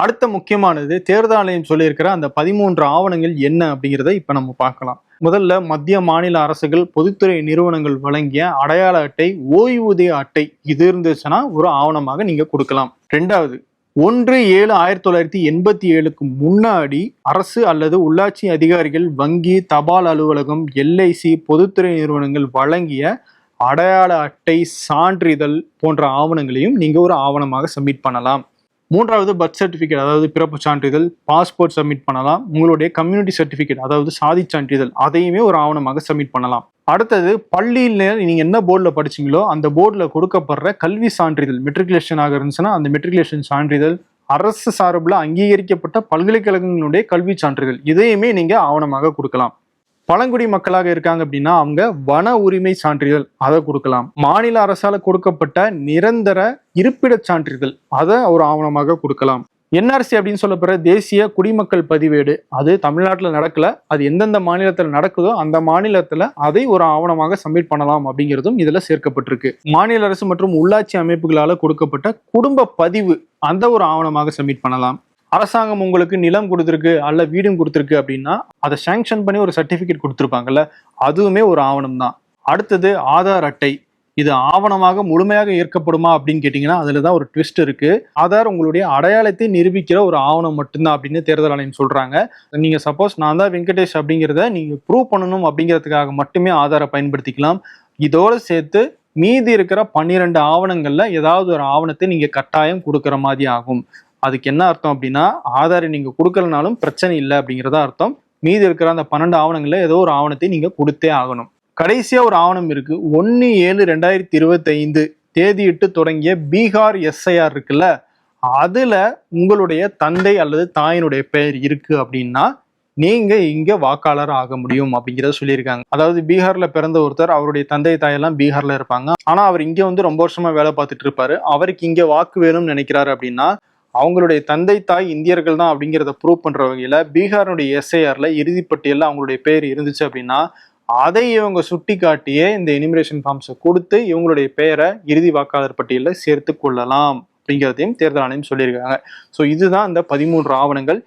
அடுத்த முக்கியமானது தேர்தல் ஆணையம் சொல்லியிருக்கிற அந்த பதிமூன்று ஆவணங்கள் என்ன அப்படிங்கிறத இப்போ நம்ம பார்க்கலாம். முதல்ல மத்திய மாநில அரசுகள் பொதுத்துறை நிறுவனங்கள் வழங்கிய அடையாள அட்டை ஓய்வூதிய அட்டை இது இருந்துச்சுன்னா ஒரு ஆவணமாக நீங்கள் கொடுக்கலாம். ரெண்டாவது ஒன்று ஏழு ஆயிரத்தி தொள்ளாயிரத்தி எண்பத்தி ஏழுக்கு முன்னாடி அரசு அல்லது உள்ளாட்சி அதிகாரிகள் வங்கி தபால் அலுவலகம் எல்ஐசி பொதுத்துறை நிறுவனங்கள் வழங்கிய அடையாள அட்டை சான்றிதழ் போன்ற ஆவணங்களையும் நீங்கள் ஒரு ஆவணமாக சப்மிட் பண்ணலாம். மூன்றாவது பர்த் சர்டிஃபிகேட் அதாவது பிறப்பு சான்றிதழ் பாஸ்போர்ட் சப்மிட் பண்ணலாம். உங்களுடைய கம்யூனிட்டி சர்டிஃபிகேட் அதாவது சாதி சான்றிதழ் அதையுமே ஒரு ஆவணமாக சப்மிட் பண்ணலாம். அடுத்தது பள்ளியில் நீங்கள் என்ன போர்டில் படிச்சீங்களோ அந்த போர்டில் கொடுக்கப்படுற கல்வி சான்றிதழ் மெட்ரிகுலேஷன் ஆக இருந்துச்சுன்னா அந்த மெட்ரிகுலேஷன் சான்றிதழ் அரசு சார்பில் அங்கீகரிக்கப்பட்ட பல்கலைக்கழகங்களுடைய கல்வி சான்றிதழ் இதையுமே நீங்கள் ஆவணமாக கொடுக்கலாம். பழங்குடி மக்களாக இருக்காங்க அப்படின்னா அவங்க வன உரிமை சான்றிதழ் அதை கொடுக்கலாம். மாநில அரசால கொடுக்கப்பட்ட நிரந்தர இருப்பிடச் சான்றிதழ் அதை ஒரு ஆவணமாக கொடுக்கலாம். என்ஆர்சி அப்படின்னு சொல்லப்படுற தேசிய குடிமக்கள் பதிவேடு அது தமிழ்நாட்டில் நடக்கல. அது எந்தெந்த மாநிலத்தில் நடக்குதோ அந்த மாநிலத்தில் அதை ஒரு ஆவணமாக சப்மிட் பண்ணலாம் அப்படிங்கிறதும் இதில் சேர்க்கப்பட்டிருக்கு. மாநில அரசு மற்றும் உள்ளாட்சி அமைப்புகளால் கொடுக்கப்பட்ட குடும்ப பதிவு அந்த ஒரு ஆவணமாக சப்மிட் பண்ணலாம். அரசாங்கம் உங்களுக்கு நிலம் கொடுத்துருக்கு அல்ல வீடும் கொடுத்துருக்கு அப்படின்னா அதை சேங்ஷன் பண்ணி ஒரு சர்டிஃபிகேட் கொடுத்துருப்பாங்கல்ல அதுவுமே ஒரு ஆவணம் தான். அடுத்தது ஆதார் அட்டை. இது ஆவணமாக முழுமையாக ஏற்கப்படுமா அப்படின்னு கேட்டிங்கன்னா அதில் தான் ஒரு ட்விஸ்ட் இருக்குது ஆதார் உங்களுடைய அடையாளத்தை நிரூபிக்கிற ஒரு ஆவணம் மட்டும்தான் அப்படின்னு தேர்தல் ஆணையம் சொல்கிறாங்க நீங்கள் சப்போஸ் நான் தான் வெங்கடேஷ் அப்படிங்கிறத நீங்கள் ப்ரூவ் பண்ணணும் அப்படிங்கிறதுக்காக மட்டுமே ஆதாரை பயன்படுத்திக்கலாம். இதோடு சேர்த்து மீதி இருக்கிற பன்னிரெண்டு ஆவணங்களில் ஏதாவது ஒரு ஆவணத்தை நீங்கள் கட்டாயம் கொடுக்குற மாதிரி ஆகும். அதுக்கு என்ன அர்த்தம் அப்படின்னா ஆதாரை நீங்கள் கொடுக்கலனாலும் பிரச்சனை இல்லை அப்படிங்கிறதா அர்த்தம். மீதி இருக்கிற அந்த பன்னெண்டு ஆவணங்களில் ஏதோ ஒரு ஆவணத்தை நீங்கள் கொடுத்தே ஆகணும். கடைசியாக ஒரு ஆவணம் இருக்கு. ஒன்று ஏழு ரெண்டாயிரத்தி இருபத்தைந்து தேதியிட்டு தொடங்கிய பீகார் எஸ்ஐஆர் இருக்குல்ல அதில் உங்களுடைய தந்தை அல்லது தாயினுடைய பெயர் இருக்கு அப்படின்னா நீங்க இங்க வாக்காளர் ஆக முடியும் அப்படிங்கிறத சொல்லியிருக்காங்க. அதாவது பீகார்ல பிறந்த ஒருத்தர் அவருடைய தந்தை தாயெல்லாம் பீகார்ல இருப்பாங்க. ஆனா அவர் இங்க வந்து ரொம்ப வருஷமா வேலை பார்த்துட்டு இருப்பாரு. அவருக்கு இங்க வாக்கு வேணும்னு நினைக்கிறாரு அப்படின்னா அவங்களுடைய தந்தை தாய் இந்தியர்கள் தான் அப்படிங்கிறத ப்ரூவ் பண்ணுற வகையில் பீகாருடைய எஸ்ஐஆரில் இறுதிப்பட்டியலில் அவங்களுடைய பேர் இருந்துச்சு அப்படின்னா அதை இவங்க சுட்டி காட்டியே இந்த எனிமிரேஷன் ஃபார்ம்ஸை கொடுத்து இவங்களுடைய பெயரை இறுதி வாக்காளர் பட்டியலில் சேர்த்து கொள்ளலாம் அப்படிங்கிறதையும் தேர்தல் ஆணையம் சொல்லியிருக்காங்க. ஸோ இதுதான் இந்த பதிமூன்று ஆவணங்கள்.